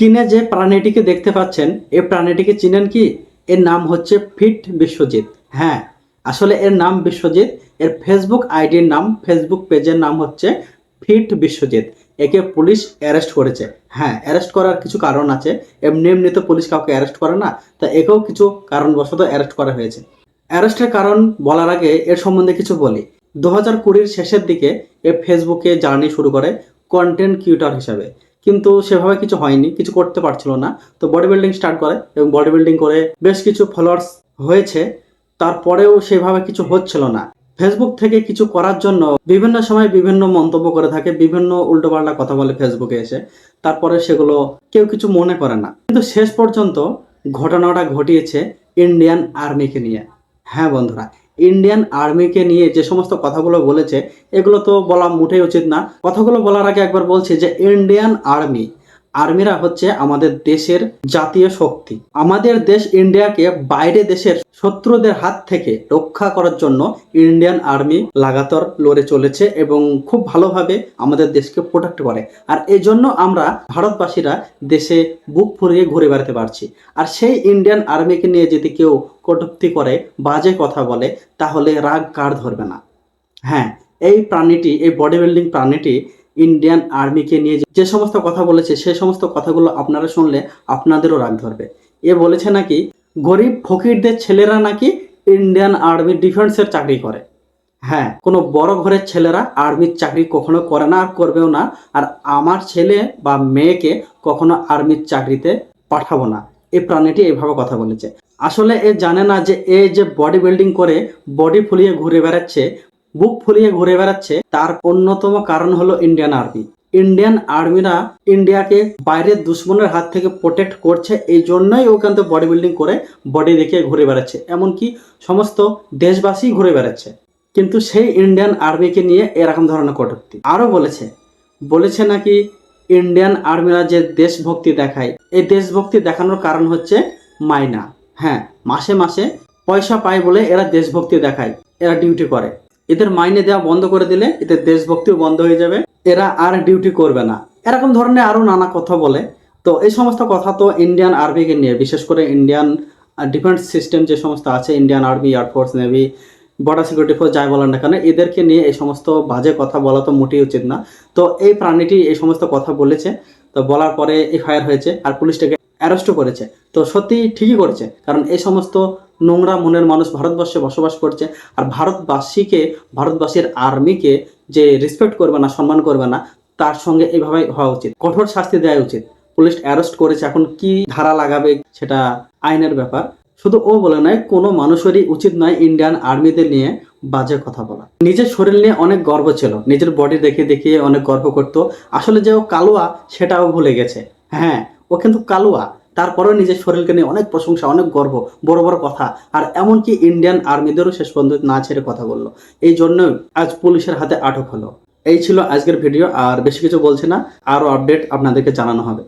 স্ক্রিনে যে প্রাণীটিকে দেখতে পাচ্ছেন, এই প্রাণীটিকে চিনেন কি? এর নাম হচ্ছে ফিট বিশ্বজিৎ। হ্যাঁ আসলে এর নাম বিশ্বজিৎ। এর ফেসবুক আইডির নাম, ফেসবুক পেজের নাম হচ্ছে ফিট বিশ্বজিৎ। একে পুলিশ অ্যারেস্ট করেছে। হ্যাঁ অ্যারেস্ট করার কিছু কারণ আছে। এমনি এমনি তো পুলিশ কাউকে অ্যারেস্ট করে না, তা একেও কিছু কারণবশত অ্যারেস্ট করা হয়েছে। অ্যারেস্টের কারণ বলার আগে এর সম্বন্ধে কিছু বলি। দু হাজার কুড়ির শেষের দিকে এ ফেসবুকে জার্নি শুরু করে কন্টেন্ট ক্রিয়েটর হিসাবে। কিন্তু সেভাবে কিছু হয়নি, কিছু করতে পারছিল না। তো বডি বিল্ডিং স্টার্ট করে এবং বডি বিল্ডিং করে বেশ কিছু ফলোয়ার্স হয়েছে। তারপরেও সেভাবে কিছু হচ্ছিল না। ফেসবুক থেকে কিছু করার জন্য বিভিন্ন সময় বিভিন্ন মন্তব্য করে থাকে, বিভিন্ন উল্টোপাল্টা কথা বলে ফেসবুকে এসে। তারপরে সেগুলো কেউ কিছু মনে করে না। কিন্তু শেষ পর্যন্ত ঘটনাটা ঘটিয়েছে ইন্ডিয়ান আর্মিকে নিয়ে। হ্যাঁ বন্ধুরা ইন্ডিয়ান আর্মিকে নিয়ে যে সমস্ত কথাগুলো বলেছে, এগুলো তো বলা মোটেই উচিত না। কথাগুলো বলার আগে একবার বলছি যে ইন্ডিয়ান আর্মি আর্মিরা হচ্ছে আমাদের দেশের জাতীয় শক্তি। আমাদের দেশ ইন্ডিয়াকে বাইরে দেশের শত্রুদের হাত থেকে রক্ষা করার জন্য ইন্ডিয়ান আর্মি লাগাতার লড়ে চলেছে এবং খুব ভালোভাবে আমাদের দেশকে প্রোটেক্ট করে। আর এই জন্য আমরা ভারতবাসীরা দেশে বুক ফুরিয়ে ঘুরে বেড়াতে পারছি। আর সেই ইন্ডিয়ান আর্মিকে নিয়ে যদি কেউ কটূক্তি করে, বাজে কথা বলে, তাহলে রাগ কার ধরবে না? হ্যাঁ এই প্রাণীটি, এই বডি বিল্ডিং প্রাণীটি ইন্ডিয়ান আর্মিকে নিয়ে যে- সমস্ত কথা বলেছে, সে সমস্ত কথাগুলো আপনারা শুনলে আপনাদেরও রাগ ধরবে। এ বলেছে নাকি, গরিব ফকিরদের ছেলেরা নাকি ইন্ডিয়ান আর্মি ডিফেন্সের চাকরি করে। হ্যাঁ কোনো বড় ঘরের ছেলেরা আর্মির চাকরি কখনো করে না আর করবেও না, আর আমার ছেলে বা মেয়েকে কখনো আর্মির চাকরিতে পাঠাবো না। এই প্রাণীটি এইভাবে কথা বলেছে। আসলে এ জানে না যে এ যে বডি বিল্ডিং করে বডি ফুলিয়ে ঘুরে বেড়াচ্ছে বুক ফুলিয়ে ঘুরে বেড়াচ্ছে, তার অন্যতম কারণ হলো ইন্ডিয়ান আর্মি ইন্ডিয়ান আর্মিরা ইন্ডিয়াকে বাইরের দুশ্মনের হাত থেকে প্রোটেক্ট করছে, এই জন্যই ওখান থেকে বডি বিল্ডিং করে বডি দেখিয়ে ঘুরে বেড়াচ্ছে। এমনকি সমস্ত দেশবাসী ঘুরে বেড়াচ্ছে। কিন্তু সেই ইন্ডিয়ান আর্মিকে নিয়ে এরকম ধরনের কটূক্তি। আরও বলেছে বলেছে নাকি ইন্ডিয়ান আর্মিরা যে দেশভক্তি দেখায়, এই দেশভক্তি দেখানোর কারণ হচ্ছে মাইনা। হ্যাঁ মাসে মাসে পয়সা পায় বলে এরা দেশভক্তি দেখায়, এরা ডিউটি করে। এদের মাইনে দেওয়া বন্ধ করে দিলে এদের দেশভক্তিও বন্ধ হয়ে যাবে। এরা আর ডিউটি করবে না। এরকম ধরনের আরও নানা কথা বলে। তো এই সমস্ত কথা তো ইন্ডিয়ান আর্মিকে নিয়ে, বিশেষ করে ইন্ডিয়ান ডিফেন্স সিস্টেম যে সমস্ত আছে Indian army air force navy border security force যাই বলার না কেন, এদেরকে নিয়ে এই সমস্ত বাজে কথা বলা তো মোটেই উচিত না। তো এই প্রাণীটি এই সমস্ত কথা বলেছে। তো বলার পরে এফআইআর হয়েছে আর পুলিশটাকে অ্যারেস্টও করেছে। তো সত্যি ঠিকই করেছে, কারণ এই সমস্ত নোংরা মনের মানুষ ভারতবর্ষে বসবাস করছে, আর ভারতবাসীকে, ভারতবাসীর আর্মিকে যে রেসপেক্ট করবে না, সম্মান করবে না, তার সঙ্গে এইভাবে হওয়া উচিত। কঠোর শাস্তি দেওয়া উচিত। পুলিশ অ্যারেস্ট করেছে, এখন কি ধারা লাগাবে সেটা আইনের ব্যাপার। শুধু ও বলে নয়, কোনো মানুষেরই উচিত নয় ইন্ডিয়ান আর্মিদের নিয়ে বাজে কথা বলা। নিজের শরীর নিয়ে অনেক গর্ব ছিল, নিজের বডি দেখে দেখিয়ে অনেক গর্ব করত। আসলে যে ও কালোয়া, সেটাও ভুলে গেছে। হ্যাঁ ও কিন্তু কালুয়া। তারপরেও নিজের শরীরকে নিয়ে অনেক প্রশংসা, অনেক গর্ব, বড় বড় কথা। আর এমনকি ইন্ডিয়ান আর্মিদেরও শেষ পর্যন্ত না ছেড়ে কথা বলল। এই জন্য আজ পুলিশের হাতে আটক হলো। এই ছিল আজকের ভিডিও, আর বেশি কিছু বলছে না। আরও আপডেট আপনাদেরকে জানানো হবে।